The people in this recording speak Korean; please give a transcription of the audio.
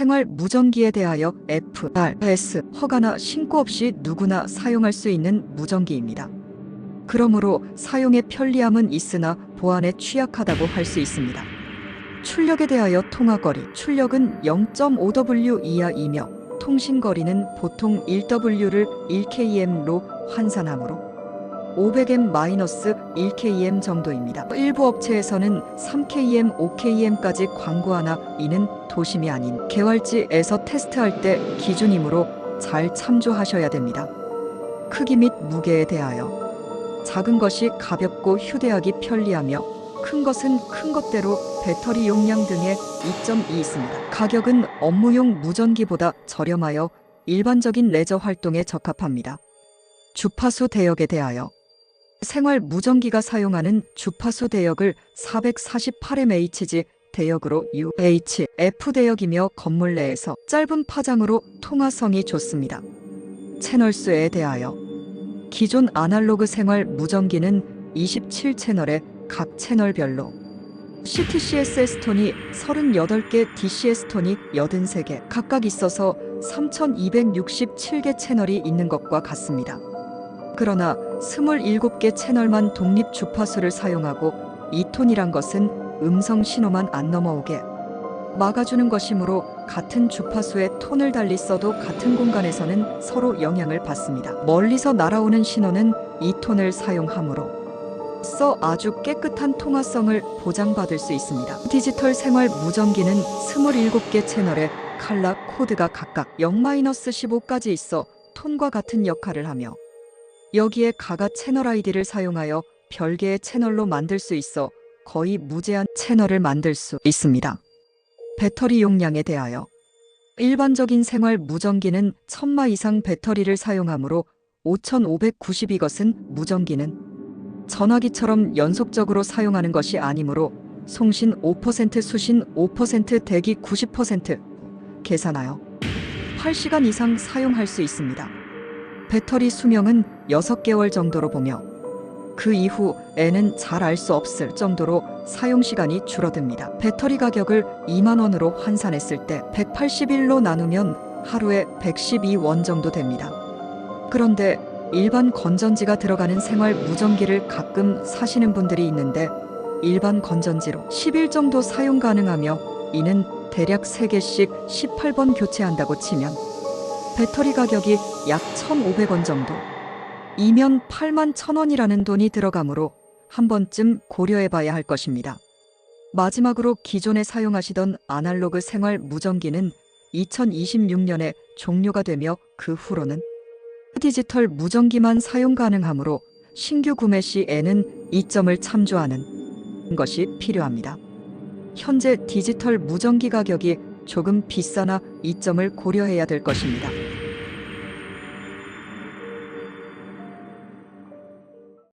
생활 무전기에 대하여 F, R, S 허가나 신고 없이 누구나 사용할 수 있는 무전기입니다. 그러므로 사용의 편리함은 있으나 보안에 취약하다고 할 수 있습니다. 출력에 대하여 통화거리, 출력은 0.5W 이하이며 통신거리는 보통 1W를 1km로 환산하므로 500m-1km 정도입니다. 일부 업체에서는 3km, 5km까지 광고하나 이는 도심이 아닌 개활지에서 테스트할 때 기준이므로 잘 참조하셔야 됩니다. 크기 및 무게에 대하여 작은 것이 가볍고 휴대하기 편리하며 큰 것은 큰 것대로 배터리 용량 등의 이점이 있습니다. 가격은 업무용 무전기보다 저렴하여 일반적인 레저 활동에 적합합니다. 주파수 대역에 대하여 생활 무전기가 사용하는 주파수 대역을 448mHz 대역으로 UHF 대역이며 건물 내에서 짧은 파장으로 통화성이 좋습니다. 채널 수에 대하여 기존 아날로그 생활 무전기는 27채널에 각 채널별로 CTCSS 톤이 38개, DCS 톤이 83개 각각 있어서 3267개 채널이 있는 것과 같습니다. 그러나 27개 채널만 독립 주파수를 사용하고 2톤이란 것은 음성 신호만 안 넘어오게 막아주는 것이므로 같은 주파수의 톤을 달리 써도 같은 공간에서는 서로 영향을 받습니다. 멀리서 날아오는 신호는 2톤을 사용하므로 써 아주 깨끗한 통화성을 보장받을 수 있습니다. 디지털 생활 무전기는 27개 채널에 칼라 코드가 각각 0-15까지 있어 톤과 같은 역할을 하며 여기에 가가 채널 아이디를 사용하여 별개의 채널로 만들 수 있어 거의 무제한 채널을 만들 수 있습니다. 배터리 용량에 대하여 일반적인 생활 무전기는 1000마 이상 배터리를 사용하므로 5590 이것은 무전기는 전화기처럼 연속적으로 사용하는 것이 아니므로 송신 5% 수신 5% 대기 90% 계산하여 8시간 이상 사용할 수 있습니다. 배터리 수명은 6개월 정도로 보며 그 이후에는 잘 알 수 없을 정도로 사용 시간이 줄어듭니다. 배터리 가격을 2만 원으로 환산했을 때 181로 나누면 하루에 112원 정도 됩니다. 그런데 일반 건전지가 들어가는 생활 무전기를 가끔 사시는 분들이 있는데 일반 건전지로 10일 정도 사용 가능하며 이는 대략 3개씩 18번 교체한다고 치면 배터리 가격이 약 1,500원 정도. 이면 8만 1,000원이라는 돈이 들어가므로 한 번쯤 고려해 봐야 할 것입니다. 마지막으로 기존에 사용하시던 아날로그 생활 무전기는 2026년에 종료가 되며 그 후로는 디지털 무전기만 사용 가능하므로 신규 구매 시에는 이 점을 참조하는 것이 필요합니다. 현재 디지털 무전기 가격이 조금 비싸나 이 점을 고려해야 될 것입니다.